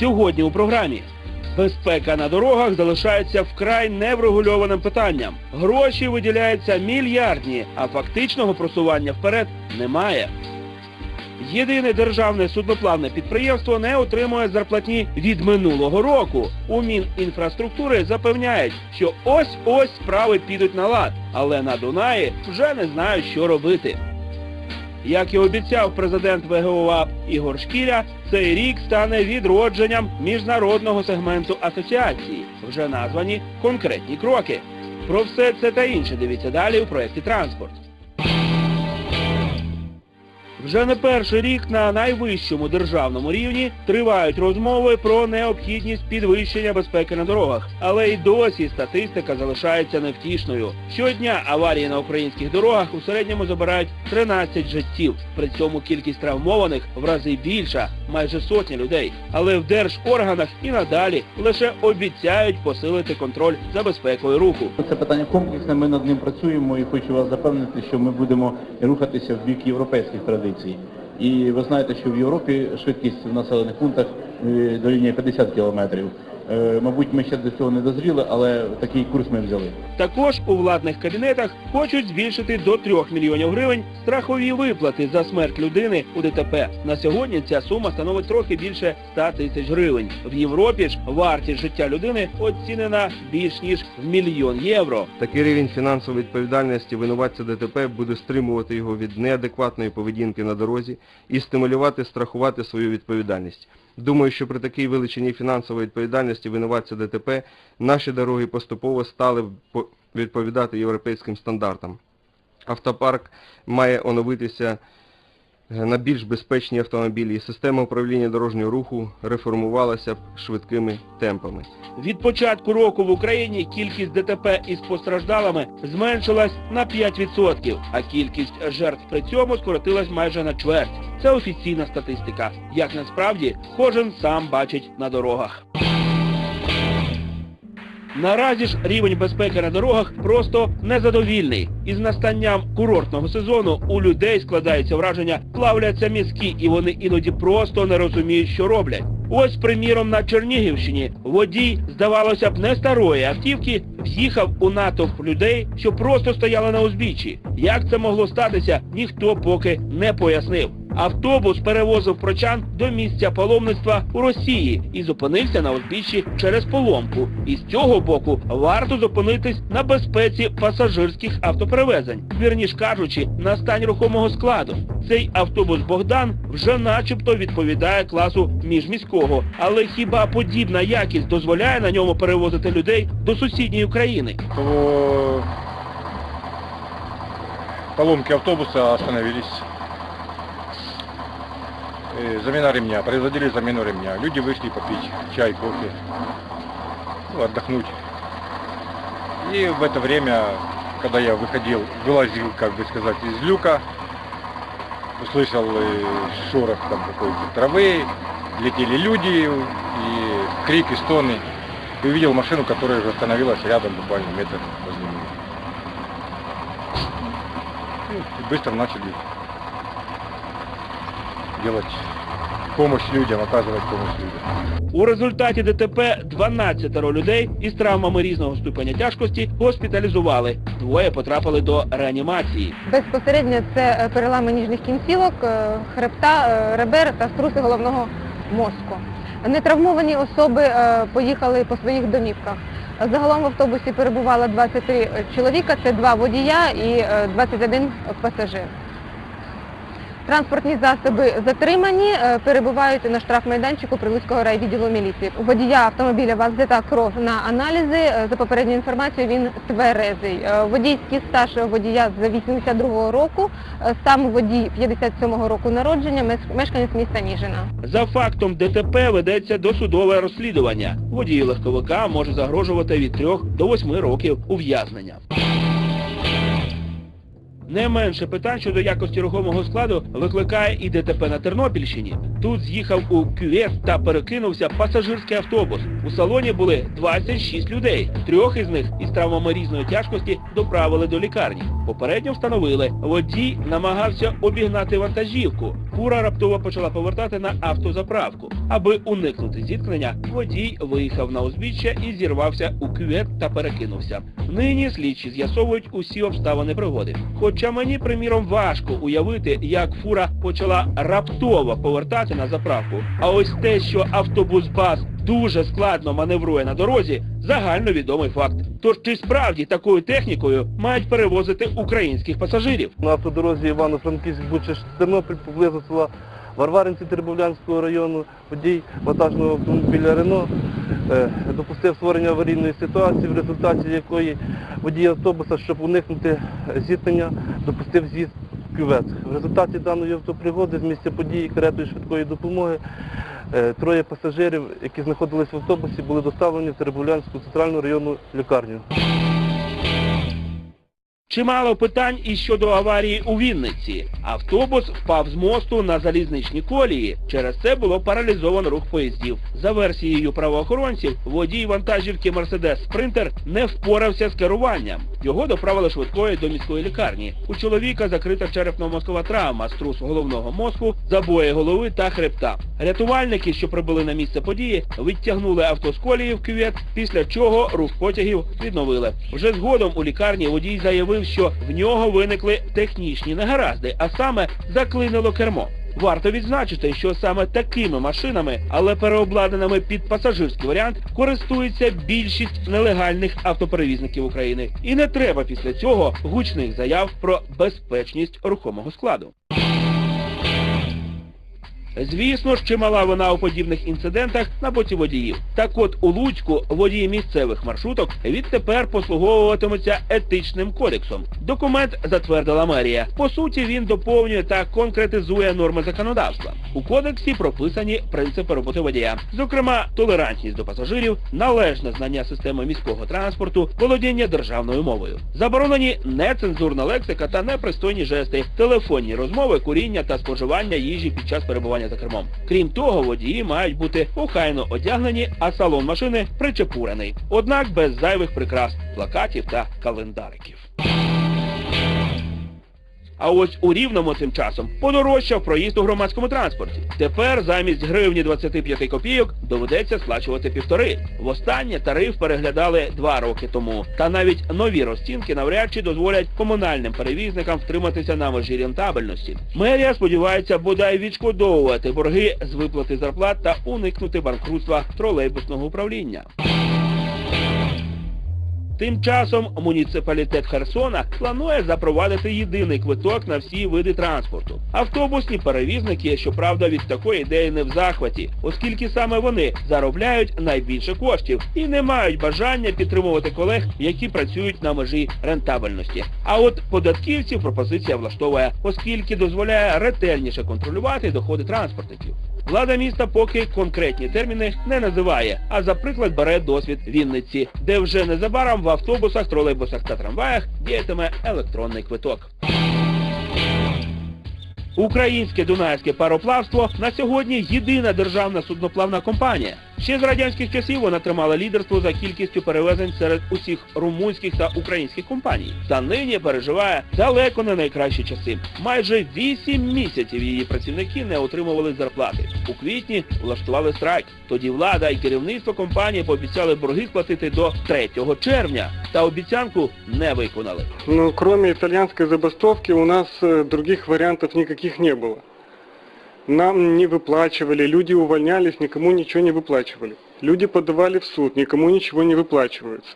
Сьогодні у програмі безпека на дорогах залишається вкрай неврегульованим питанням. Гроші виділяються мільярдні, а фактичного просування вперед немає. Єдине державне судноплавне підприємство не отримує зарплатні від минулого року. У Мінінфраструктури запевняють, що ось-ось справи підуть на лад, але на Дунаї вже не знають, що робити. Як і обіцяв президент ВГОА Ігор Шкіря, цей рік стане відродженням міжнародного сегменту асоціації. Вже названі конкретні кроки. Про все це та інше дивіться далі у проєкті Транспорт. Вже не перший рік на найвищому державному рівні тривають розмови про необхідність підвищення безпеки на дорогах. Але й досі статистика залишається невтішною. Щодня аварії на українських дорогах у середньому забирають 13 життів. При цьому кількість травмованих в рази більша, майже сотня людей. Але в держорганах і надалі лише обіцяють посилити контроль за безпекою руху. Це питання комплексне, ми над ним працюємо і хочу вас запевнити, що ми будемо рухатися в бік європейських традицій. І ви знаєте, що в Європі швидкість в населених пунктах е, дорівнює 50 кілометрів. Е, Мабуть, ми ще до цього не дозріли, але такий курс ми взяли. Також у владних кабінетах хочуть збільшити до 3 мільйонів гривень страхові виплати за смерть людини у ДТП. На сьогодні ця сума становить трохи більше 100 тисяч гривень. В Європі ж вартість життя людини оцінена більш ніж в мільйон євро. Такий рівень фінансової відповідальності винуватця ДТП буде стримувати його від неадекватної поведінки на дорозі і стимулювати страхувати свою відповідальність. Думаю, що при такій величині фінансової відповідальності винуватця ДТП наші дороги поступово стали по- відповідати європейським стандартам. Автопарк має оновитися на більш безпечні автомобілі і система управління дорожнього руху реформувалася швидкими темпами. Від початку року в Україні кількість ДТП із постраждалими зменшилась на 5%, а кількість жертв при цьому скоротилась майже на чверть. Це офіційна статистика. Як насправді, кожен сам бачить на дорогах. Наразі ж рівень безпеки на дорогах просто незадовільний. Із настанням курортного сезону у людей складається враження, плавляться мізки, і вони іноді просто не розуміють, що роблять. Ось, приміром, на Чернігівщині водій, здавалося б, не старої автівки в'їхав у натовп людей, що просто стояли на узбіччі. Як це могло статися, ніхто поки не пояснив. Автобус перевозив прочан до місця паломництва у Росії і зупинився на узбіччі через поломку. І з цього боку варто зупинитись на безпеці пасажирських автоперевезень, вірніш кажучи, на стань рухомого складу. Цей автобус Богдан вже начебто відповідає класу міжміського, але хіба подібна якість дозволяє на ньому перевозити людей до сусідньої країни? по поломке автобуса остановились. Э, Замена ремня, производили замену ремня. Люди вышли попить чай, кофе, ну, отдохнуть. И в это время, когда я выходил, вылазил, как бы сказать, из люка, услышал э, шорох там какой-то травы, летели люди, и крик, и стоны. И увидел машину, которая уже остановилась рядом, буквально метр возле меня. Ну, и быстро начали делать помощь людям, оказывать помощь людям. У результаті ДТП 12 людей із травмами різного ступеня тяжкості госпіталізували. Двоє потрапили до реанімації. Безпосередньо це е, перелами ніжних кінцівок, е, хребта, е, ребер та струси головного мозку. Нетравмовані особи поїхали по своїх домівках. Загалом в автобусі перебувало 23 чоловіка, це два водія і е, 21 пасажир. Транспортні засоби затримані, е, перебувають на штрафмайданчику Прилуцького райвідділу міліції. Водія автомобіля вас взята кров на аналізи. Е, За попередньою інформацією, він тверезий. Е, Водійський стаж водія з 82-го року, сам водій 57-го року народження, мешканець міста Ніжина. За фактом ДТП ведеться досудове розслідування. Водію легковика може загрожувати від 3 до 8 років ув'язнення. Не менше питань щодо якості рухомого складу викликає і ДТП на Тернопільщині. Тут з'їхав у кювет та перекинувся пасажирський автобус. У салоні були 26 людей. Трьох із них із травмами різної тяжкості доправили до лікарні. Попередньо встановили, водій намагався обігнати вантажівку. Фура раптово почала повертати на автозаправку. Аби уникнути зіткнення, водій виїхав на узбіччя і зірвався у кювет та перекинувся. Нині слідчі з'ясовують усі обставини пригоди. Хоча мені, приміром, важко уявити, як фура почала раптово повертати на заправку. А ось те, що автобус БАЗ дуже складно маневрує на дорозі, загальновідомий факт. Тож чи справді такою технікою мають перевозити українських пасажирів? На автодорозі Івано-Франківськ Бучиш Тернопіль поблизу села Варваринці Тербовлянського району водій вантажного автомобіля Рено е, допустив створення аварійної ситуації, в результаті якої водій автобуса, щоб уникнути зіткнення, допустив з'їзд кювет. В результаті даної автопригоди з місця події каретою швидкої допомоги е, троє пасажирів, які знаходились в автобусі, були доставлені в Теребулянську центральну районну лікарню. Чимало питань і щодо аварії у Вінниці. Автобус впав з мосту на залізничні колії. Через це було паралізовано рух поїздів. За версією правоохоронців, водій вантажівки Мерседес Спринтер не впорався з керуванням. Його доправили швидкою до міської лікарні. У чоловіка закрита черепно-мозкова травма, струс головного мозку, забої голови та хребта. Рятувальники, що прибули на місце події, відтягнули авто з колії в кювет, після чого рух потягів відновили. Вже згодом у лікарні водій заявив, що в нього виникли технічні негаразди, а саме заклинило кермо. Варто відзначити, що саме такими машинами, але переобладнаними під пасажирський варіант, користується більшість нелегальних автоперевізників України. І не треба після цього гучних заяв про безпечність рухомого складу. Звісно ж, чимала вона у подібних інцидентах на боці водіїв. Так от у Луцьку водії місцевих маршруток відтепер послуговуватимуться етичним кодексом. Документ затвердила мерія. По суті, він доповнює та конкретизує норми законодавства. У кодексі прописані принципи роботи водія, зокрема, толерантність до пасажирів, належне знання системи міського транспорту, володіння державною мовою. Заборонені нецензурна лексика та непристойні жести, телефонні розмови, куріння та споживання їжі під час перебування за кермом. Крім того, водії мають бути охайно одягнені, а салон машини причепурений. Однак без зайвих прикрас, плакатів та календариків. А ось у Рівному тим часом подорожчав проїзд у громадському транспорті. Тепер замість гривні 25 копійок доведеться сплачувати півтори. Востаннє тариф переглядали два роки тому. Та навіть нові розцінки навряд чи дозволять комунальним перевізникам втриматися на межі рентабельності. Мерія сподівається бодай відшкодовувати борги з виплати зарплат та уникнути банкрутства тролейбусного управління. Тим часом муніципалітет Херсона планує запровадити єдиний квиток на всі види транспорту. Автобусні перевізники, щоправда, від такої ідеї не в захваті, оскільки саме вони заробляють найбільше коштів і не мають бажання підтримувати колег, які працюють на межі рентабельності. А от податківців пропозиція влаштовує, оскільки дозволяє ретельніше контролювати доходи транспортників. Влада міста поки конкретні терміни не називає, а за приклад бере досвід Вінниці, де вже незабаром в автобусах, тролейбусах та трамваях діятиме електронний квиток. Українське Дунайське пароплавство на сьогодні єдина державна судноплавна компанія. Ще з радянських часів вона тримала лідерство за кількістю перевезень серед усіх румунських та українських компаній. Та нині переживає далеко не найкращі часи. Майже 8 місяців її працівники не отримували зарплати. У квітні влаштували страйк. Тоді влада і керівництво компанії пообіцяли борги сплатити до 3 червня. Та обіцянку не виконали. Но кроме итальянской забастовки у нас э, других вариантов никаких не было. Нам не выплачивали, люди увольнялись, никому ничего не выплачивали. Люди подавали в суд, никому ничего не выплачивается.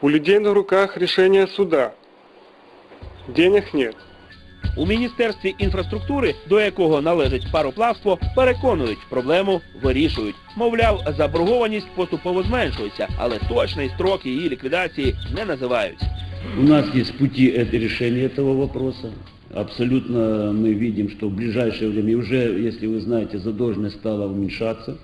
У людей на руках решение суда. Денег нет. У Міністерстві інфраструктури, до якого належить пароплавство, переконують, проблему вирішують. Мовляв, заборгованість поступово зменшується, але точний строк її ліквідації не називають. У нас есть пути это- решения этого вопроса. Абсолютно мы видим, что в ближайшее время, и уже, если вы знаете, задолженность стала уменьшаться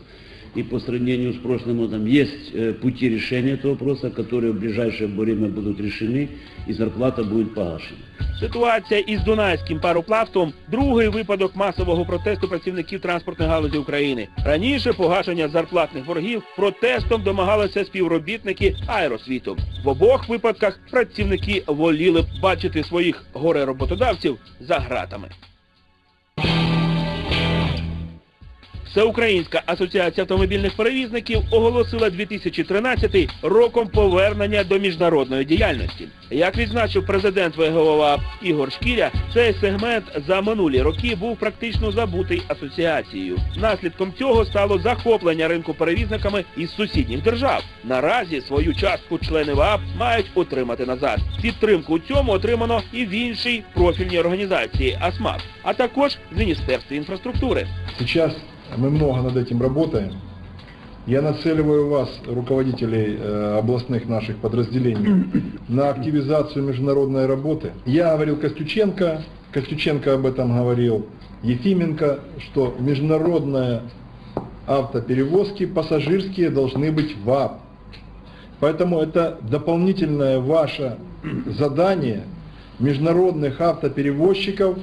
и по сравнению с прошлым годом есть э, пути решения этого вопроса, которые в ближайшее время будут решены и зарплата будет погашена. Ситуація із Дунайським пароплавством – другий випадок масового протесту працівників транспортної галузі України. Раніше погашення зарплатних боргів протестом домагалися співробітники аеросвіту. В обох випадках працівники воліли б бачити своїх горе-роботодавців за гратами. Всеукраїнська асоціація автомобільних перевізників оголосила 2013 роком повернення до міжнародної діяльності. Як відзначив президент ВГОВА Ігор Шкіря, цей сегмент за минулі роки був практично забутий асоціацією. Наслідком цього стало захоплення ринку перевізниками із сусідніх держав. Наразі свою частку члени ВАП мають отримати назад. Підтримку у цьому отримано і в іншій профільній організації АСМАП, а також в Міністерстві інфраструктури. Сейчас мы много над этим работаем. Я нацеливаю вас, руководителей э, областных наших подразделений, на активизацию международной работы. Я говорил Костюченко, Костюченко об этом говорил, Ефименко, что международные автоперевозки пассажирские должны быть в АП. Поэтому это дополнительное ваше задание международных автоперевозчиков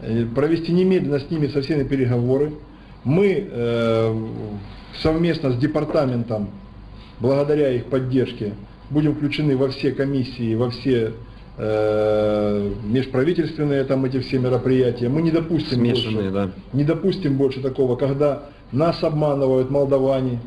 э, провести немедленно с ними со всеми переговоры. Мы э, совместно с департаментом, благодаря их поддержке, будем включены во все комиссии, во все э, межправительственные там эти все мероприятия. Мы не допустим Смешанные, больше, да. не допустим больше такого, когда нас обманывают молдаване,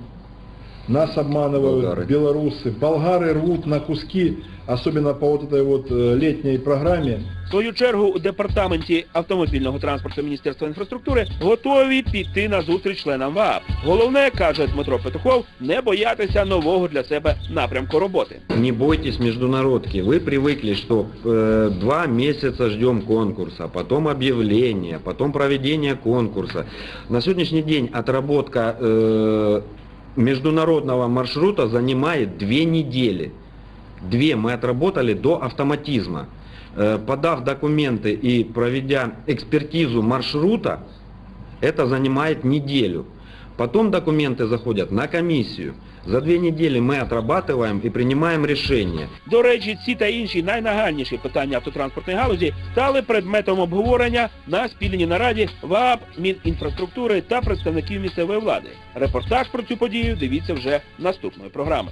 нас обманывают Болгары. белорусы, болгары рвут на куски, особенно по вот этой вот э, летней программе. В свою чергу у департаменті автомобільного транспорту Міністерства інфраструктури готові піти на зустріч членам ВААП. Головне, каже Дмитро Петухов, не боятися нового для себе напрямку роботи. Не бойтесь международки. Вы привыкли, что э, два месяца ждем конкурса, потом объявление, потом проведение конкурса. На сегодняшний день отработка э, международного маршрута занимает две недели. Две мы отработали до автоматизма. Э, подав документы и проведя экспертизу маршрута, это занимает неделю. Потом документы заходят на комиссию. За две недели мы отрабатываем и принимаем решение. До речі, ці та інші найнагальніші питання автотранспортної галузі стали предметом обговорення на спільній нараді ВААП, Мінінфраструктури та представників місцевої влади. Репортаж про цю подію дивіться вже наступної програми.